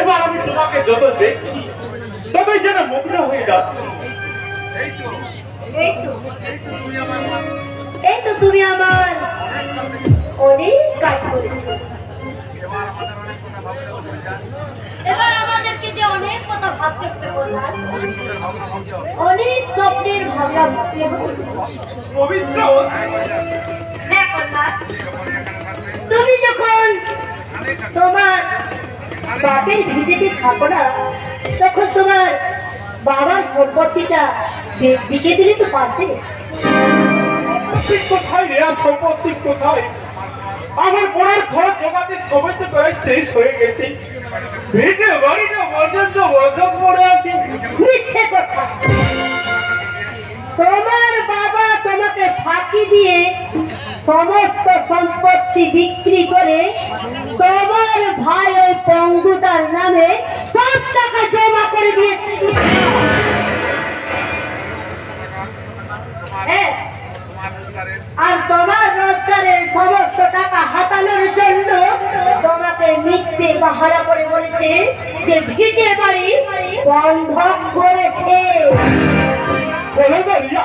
এবার আমি তোমাকে যত দেখছি ততই যেন মুগ্ধ হয়ে যাচ্ছি। এই তো তুমি আমার অনেক কাজ করেছ। এবার আমাদেরকে যে অনেক কথা ভাবতে অনেক স্বপ্নের ভাবনা ভাবতে হবে। হ্যাঁ কল্যাণ তুমি যখন তোমার বাপের ভিটেতে থাকো না তখন তোমার বাবার সম্পত্তিটা বিকে দিলে তো পারবে। কোথায় রেয়া সম্পত্তি কোথায়? আমার পড়ার ঘর জোগাতে সময় তো প্রায় শেষ হয়ে গেছে। ভিটে বাড়িটা পর্যন্ত বন্ধক পড়ে আছে। মিথ্যে কথা। তোমার বাবা তোমাকে ফাঁকি দিয়ে সমস্ত সম্পত্তি বিক্রি করে তোমার ভাই ওই পঙ্গুটার নামে সব টাকা জমা করে দিয়েছে। হ্যাঁ। আর তোমার রোজগারের সমস্ত টাকা হাতানোর জন্য তোমাকে মিথ্যে বাহারা করে বলেছে যে ভিটে বাড়ি বন্ধক করেছে। বলো না রিয়া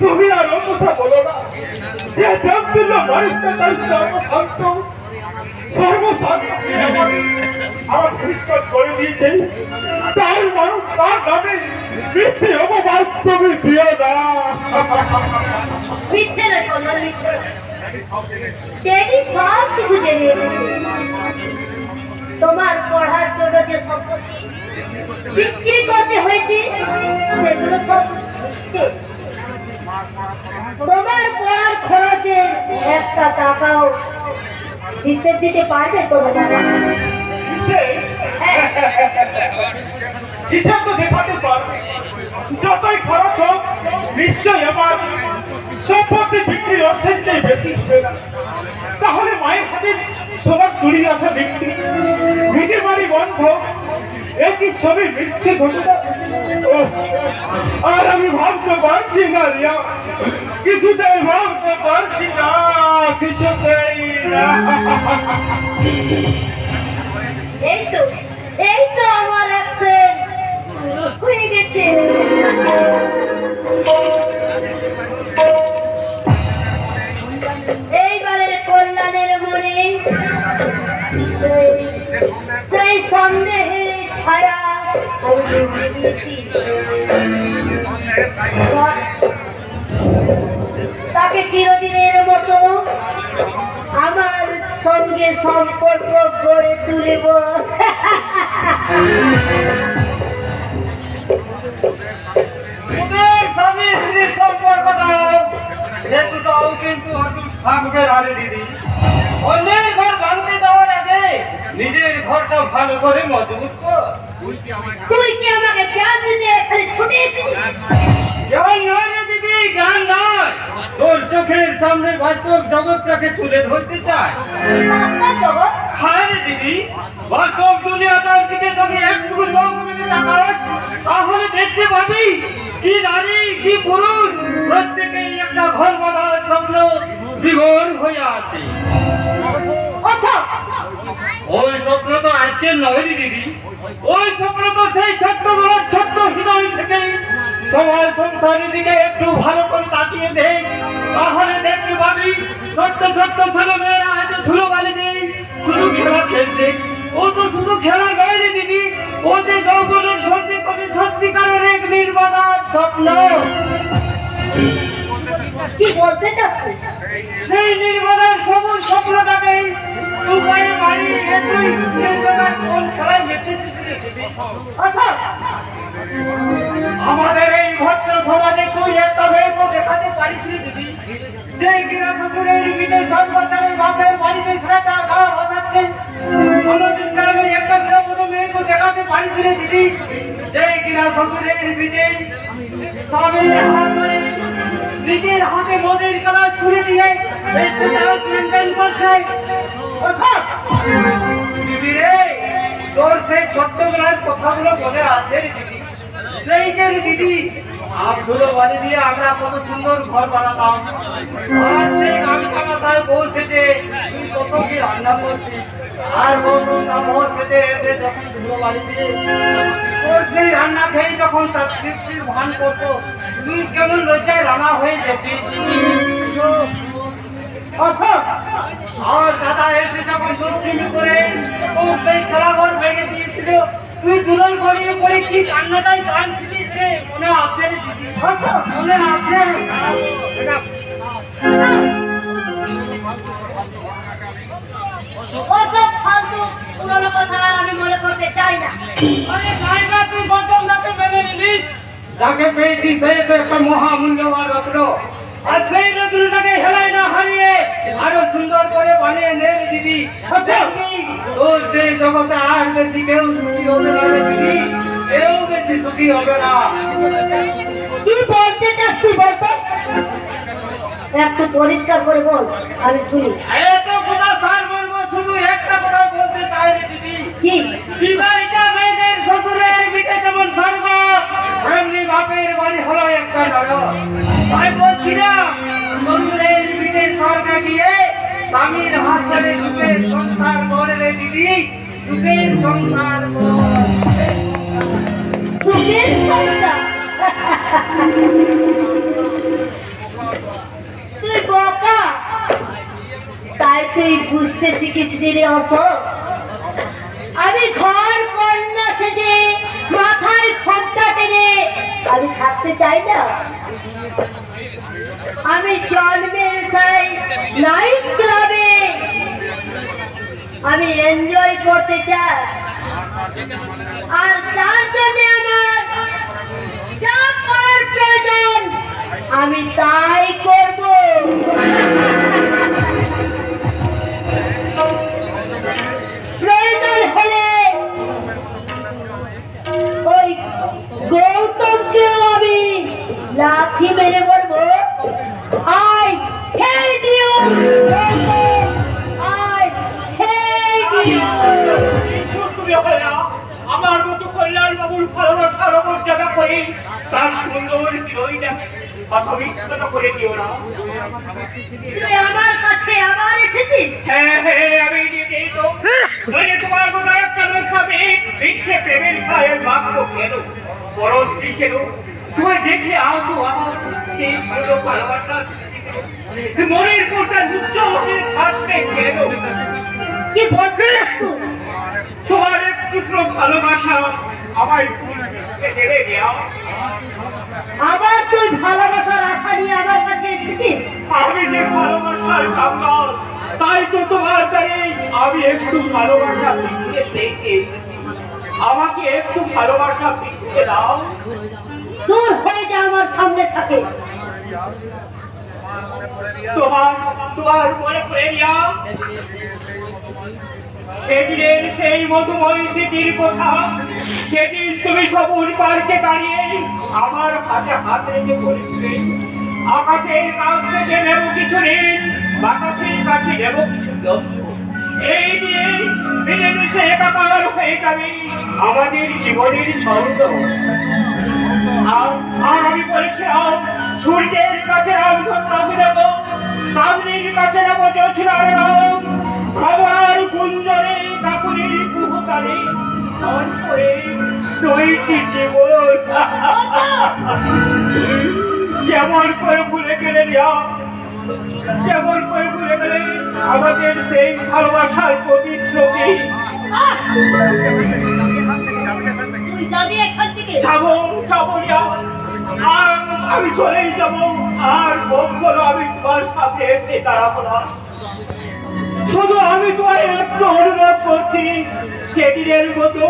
তুমি আর ও কথা বলো না। যে দেবতুল্য মানুষটা তার সর্বশান্ত সর্বশান্ত আমার ভবিষ্যৎ করে দিয়েছে, তার তার নামে মিথ্যে অপবাদ তুমি দিও না। তোমার পড়ার জন্য যে সম্পত্তি বিক্রি করতে হয়েছে, সেগুলো তোমার পড়ার খরচের একটা টাকাও হিসেব দিতে পারবে তোমার? হিসাব তো দেখাতে পারবে। যতই খরচ হোক নিশ্চয় আমার সম্পত্তি বিক্রির অর্থের চেয়ে বেশি হবে না। তাহলে মায়ের হাতে সোনার চুরি আসা বিক্রি ভিটে বাড়ি বন্ধ। একই ছবি মিথ্যে ঘটনা? আর আমি ভাবতে পারছি না রিয়া। কিছুতেই ভাবতে পারছি না, কিছুতেই এই তো এই তো আমার কল্যাণের মনে সেই- সন্দেহের দিয়েছি। তাকে চিরদিনের মতো আমার সঙ্গে সম্পর্ক গড়ে তুলব ওদের স্ত্রীর কিন্তু থাকবে আরে দিদি অন্যের ঘর ভাঙতে যাওয়ার আগে নিজের ঘরটা ভালো করে মজবুত কর তুই কি আমাকে জ্ঞান দিতে এখানে ছুটে জ্ঞান নয় রে দিদি জ্ঞান নয়। তোর চোখের সামনে বাস্তব জগৎটাকে তুলে ধরতে চায় হ্যাঁ রে দিদি বাস্তব দুনিয়াটার দিকে যদি একটুকু চোখ মেলে তাহলে দেখতে পাবি কি নারী কি পুরুষ প্রত্যেকেই একটা ঘর বাঁধার স্বপ্ন বিভোর হয়ে আছে। আচ্ছা ওই স্বপ্ন তো আজকে নয় দিদি। ওই স্বপ্ন তো সেই ছোট্ট বেলার ছোট্ট হৃদয় থেকে সমাজ সংসারের দিকে একটু ভালো করে তাকিয়ে দেখ তাহলে দেখতে পাবি, ছোট্ট ছোট্ট ছেলে মেয়েরা হয়তো ধুলো বালি নেই শুধু খেলা খেলছে। ও তো শুধু খেলা নয় রে দিদি, ও যে যৌবনের সত্যি করে সত্যিকারের এক নির্মাণার স্বপ্ন। কি বলতে সেই নির্মাণের সবুজ স্বপ্নটাকে দুপায়ে বাড়ি এতই নির্মাণার কোন খেলায় আচ্ছা আমাদের এই ভদ্র সমাজে তুই একটা মেয়েকে দেখাতে পারিস দিদি যে কিনা শ্বশুরের বিটে সর্বচারের বাপের বাড়িতে ছেলেটা গা বাজাচ্ছে। কোনোদিন গ্রামে একটা গ্রামের মেয়েকে দেখাতে পারিস দিদি যে কিনা শ্বশুরের বিটে স্বামীর হাত ধরে নিজের হাতে মদের কালার তুলে দিয়ে মেনটেন করছে। দিদি রে, তোর সেই ছোট্টবেলার কথাগুলো মনে আছে দিদি? সেই যে দিদি আবধুলো বাড়ি দিয়ে আমরা কত সুন্দর ঘর বানাতাম। আর সেই গামছা মাথায় সেজে তুই কত কি রান্না করতি আর বন্ধু ভোর পেতে এসে যখন ধুলো বাড়িতে তোর সেই রান্না খেয়ে যখন তার তৃপ্তির ভান করতো তুই কেমন লজ্জায় রান্না হয়ে যেতি। আর দাদা এসে যখন দুষ্টিমি করে তোর সেই খেলাঘর ভেঙে দিয়েছিল। তুই দুলন গড়িয়ে পড়ে কি কান্নাটাই কাঁদছিলিস রে মনে আছে? মনে আছে? অশোক ফালতু পুরনো কথা আর আমি মনে করতে চাই না। আরে নাইবা তুই গৌতম দাকে মেনে নিলিস যাকে পেয়েছি সে তো একটা মহামূল্যবান রত্ন। আর সেই রত্নটাকে হেলায় না হারিয়ে আরও সুন্দর করে বানিয়ে নে দিদি। তেমনি তোর সেই জগতে আর বেশি কেউ সুখী হবে না দিদি। কেউ বেশি সুখী হবে না। কি বলতে চাস তুই বলতো একটু পরিষ্কার করে বল আমি শুনি। শুধু একটা কথা বলতে চাই রে দিদি। কি? বিবাহিতা মেয়েদের শ্বশুরের বিটে যেমন স্বর্গ এমনি বাপের বাড়ি হলো একটা নরক। তাই বলছি না শ্বশুরের বিটে স্বর্গ গিয়ে স্বামীর হাত ধরে সুখের সংসার করলে দিদি সুখের সংসার কর। সুখের সংসার? তাই তুই বুঝতে শিখেছিলি রে অশোক আমি ঘর কন্যা সেজে মাথায় ঘণ্টা টেনে আমি থাকতে চাই না। আমি জন্মের চাই নাইট ক্লাবে আমি এনজয় করতে চাই। আর তার জন্য আমার যা করার প্রয়োজন, আমি তাই করব করে তার সুন্দর বিরোধীটা অপবিত্রতা করে দিও না। তুই আমার কাছে আবার এসেছিস? হ্যাঁ হ্যাঁ আমি নিজেই তো। নইলে তোমার মতো একটা খাবে? মিথ্যে প্রেমের খায়ের বাক্য কেন? তোমায় দেখে আজও আমার সেই ভালো ভালোবাসা মনের কোটা উচ্চ হয়ে থাকবে কেন? কি বলছিস তুই তোমার একটু ভালোবাসা আমার আবার তুই ভালোবাসার আশা নিয়ে আমার কাছে এসেছিস? আমি যে ভালোবাসার কাঙ্গাল তাই তো তোমার কাছে আমি একটু ভালোবাসা পিছিয়ে দেখে আমাকে একটু ভালোবাসা পিছিয়ে দাও। দূর হয়ে যা আমার সামনে থাকে। তোমার তোমার মনে পড়ে নিয়া সেদিনের সেই মধুময়ী স্মৃতির কথা, সেদিন তুমি সবুজ পার্কে দাঁড়িয়ে আমার হাতে হাত রেখে বলেছিলে আকাশের কাছ থেকে নেব কিছু ঋণ, বাতাসের কাছে নেব কিছু দ্রব্য। এই নিয়ে মিলেমিশে একাকার হয়ে যাবে আমাদের জীবনের ছন্দ। আর আর আমি বলেছিলাম, সূর্যের কাছে রামধন্য দেব, চাঁদনির কাছে নেব জোছনার রং। খবর গুঞ্জরে কাপুরের কুহকালে অন্তরে দুইটি জীবন কেমন করে ভুলে গেলে রিয়া কেমন করে ভুলে গেলে আমাদের সেই ভালোবাসার এখান যাব যাব আর আমি চলেই যাব। আর কখনো আমি তোমার সাথে এসে দাঁড়াবো না। শুধু আমি তোমার একটু অনুরোধ করছি, সেদিনের মতো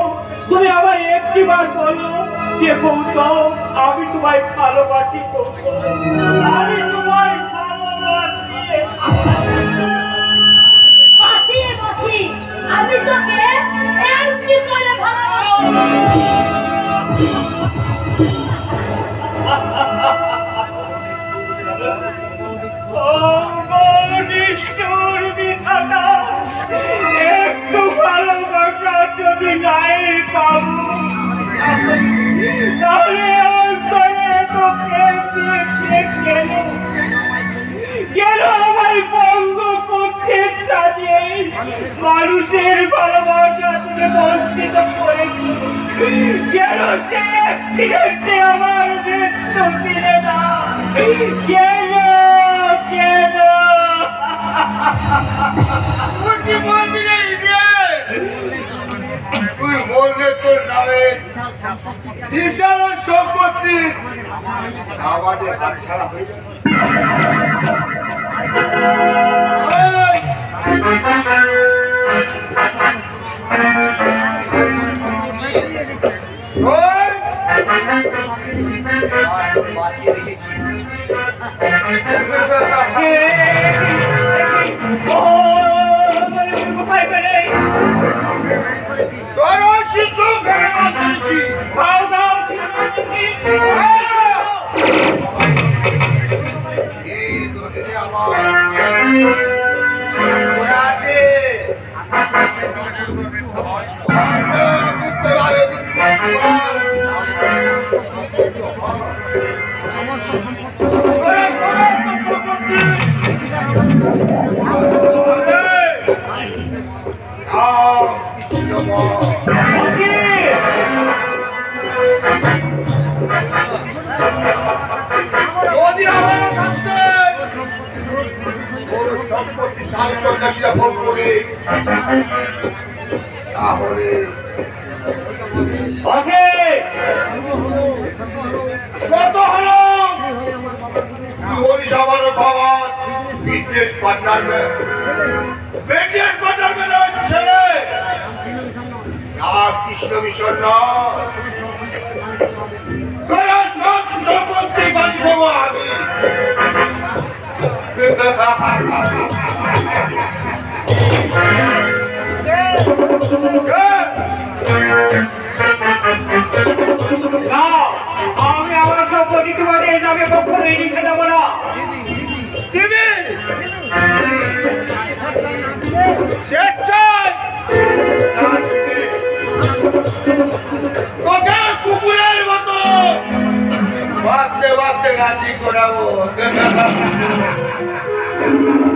তুমি আমার একটি বার বলো যে গৌতম, আমি তোমায় ভালোবাসি আমি তোমায় আমি তোকে করে ভালোবাসি। যদি নাই পাবো তাহলে অন্তরে তো প্রেম কেন? কেন আমার বঙ্গ করতে সাজিয়ে মানুষের ভালোবাসা থেকে বঞ্চিত করে? কেন সে অ্যাক্সিডেন্টে আমার মৃত্যু দিলে না? কেন কেন তোর সম্পত্তি আমাদের হাত হয়ে যাবে। এই! ওই! আর তোর বাঁচিয়ে রেখেছি। কোথায় সম্পত্তি সাল সন্ন্যাসীরা ভোগ করে তাহলে বিদেশ পার্টনার বিদেশ পার্টনার ছেলে। রাম কৃষ্ণ মিশন সম্পত্তি বাড়ি আমি আমি আমার সম্পত্তি তোমাদের এই নামে কখনোই লিখে দেবো না দিবি স্বেচ্ছায় কুকুরের মতো ভাবতে ভাবতে রাজি করাবো।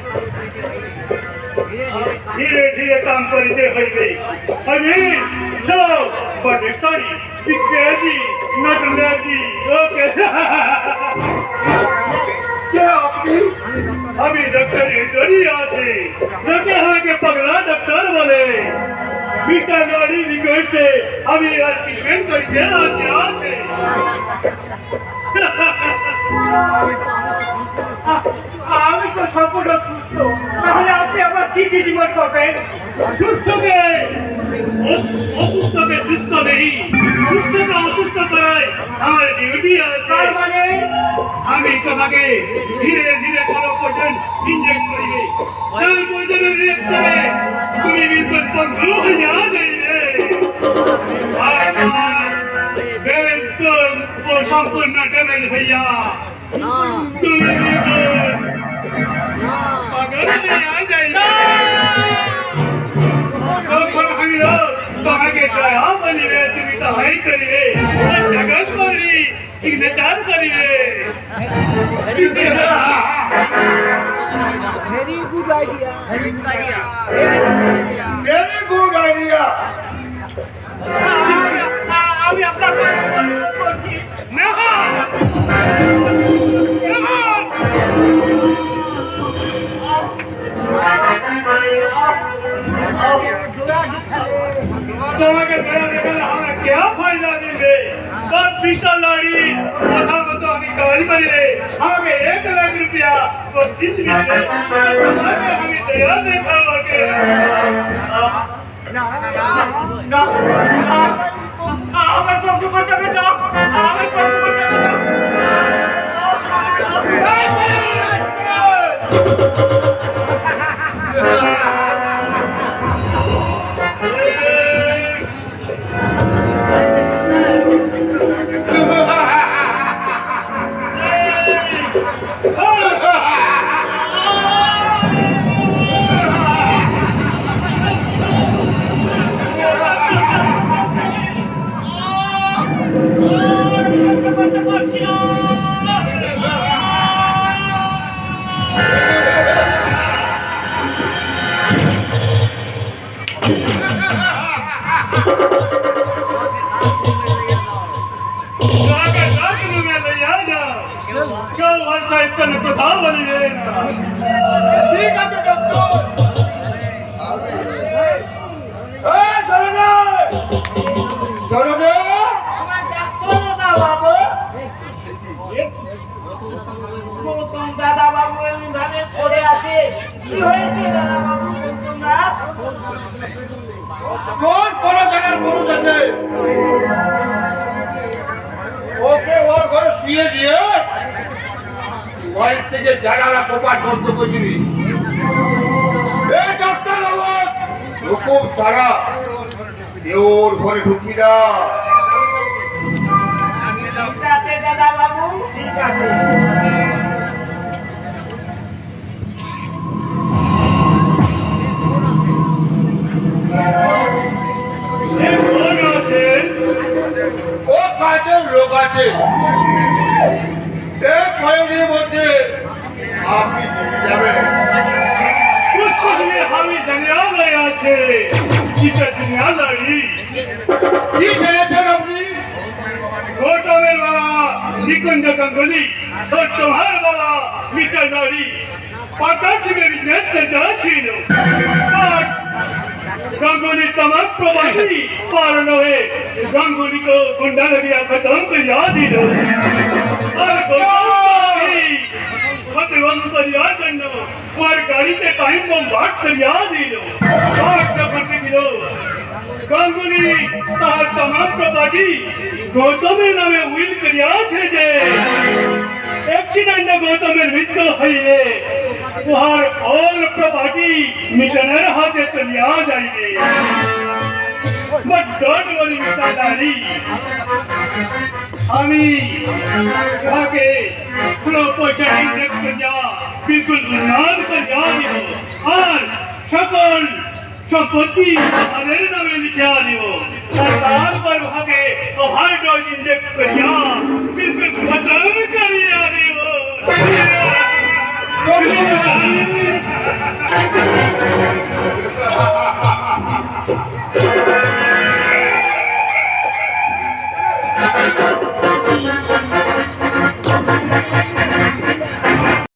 সই কর রিল্যাক্স মাইসেলফ ধীরে ধীরে কাম করিতে হইবে আমি সব বড়ি ইত্যাদি নটনাজি ওকে কে আপনি আমি ডক্টর ইন্দ্রি আছি লোকে আমাকে পাগলা ডক্টর বলে মিস্টার নড়ি নিকটে আমি আর ট্রিটমেন্ট করিতে আসি আছে আমি তো সম্পূর্ণ সুস্থ। তাহলে আপনি আমার কি কি জীবন করবেন সুস্থকে অসুস্থকে সুস্থ নেই। সুস্থকে অসুস্থ করায় আমার ডিউটি আছে। মানে? আমি তোমাকে ধীরে ধীরে সড়ক পর্যন্ত ইনজেক্ট করিবে সেই পর্যন্ত রিয়েক্টরে তুমি বিপদ বন্ধ হয়ে যাবে। আর তোমার সম্পূর্ণ ড্যামেজ হইয়া তুমি বিপদ পাগল হইয়া যাইবে তখন হইল তোমাকে দয়া বলিবে তুমি তাহাই করিবে জগৎ করি সিগনেচার করিবে ভেরি গুড আইডিয়া আমি আপনার করছি না তোমাকে দয়া দেখালে আমরা क्या फायदा देंगे बस पिस्टल लड़ी কথা মতো আমি কাজ করিলে আমাকে এক লাখ রুপিয়া বকশিস মিলবে তোমাকে আমি দয়া দেখাবো না না না আমার পক্ষ করতে হবে না আমার পক্ষ করতে হবে না Yeah. ঠিক আছে ডক্টর এই ধরে নে। আমার ডাক্তার না বাবু গৌতম দাদা বাবু এমনিভাবে পড়ে আছে। কি হয়েছে দাদা বাবু গৌতম দা কোন কোন জায়গার কোনো জানে ওকে ওর ঘরে শুয়ে দিয়ে ঘরের থেকে জানালা কপাট বন্ধ করে দিবি। হুকুম ছাড়া কেউ ঘরে ঢুকি না। ঠিক আছে দাদা বাবু ঠিক আছে। ও কাজের লোক আছে। কি জেনেছেন আপনি গৌতমের বাবা নিকুঞ্জ গঙ্গুলি और तुम्हारा बाबा मिस्टर दारी पार्टनरशिप में बिजनेस करता ছিল और गंगोली तमाम प्रवासी कारण हुए गंगोली को गुंडा लगिया खत्म कर याद दिल और गौतम खतवंत कर याद करना और गाड़ी से टाइम बम बाट कर याद दिल बाट का फटे गिरो গাঙ্গুলি, তাহার তমাম প্রপার্টি গৌতমের নামে উইল করিয়া আছে যে অ্যাক্সিডেন্টে গৌতমের মৃত্যু হইলে উহার অল প্রপার্টি মিশনের হাতে চলিয়া যাইবে. আমি তাকে পুরো পয়সা ইনজেক্ট করিয়া বিলকুল উন্নয়ন করিয়া দিব আর সকল ڇو سوچي اوير نه ۾ لکيا ڏيو سردار پر هگي تو هر ڊوجي جي ڪريا صرف بدل ڪريا ڏيو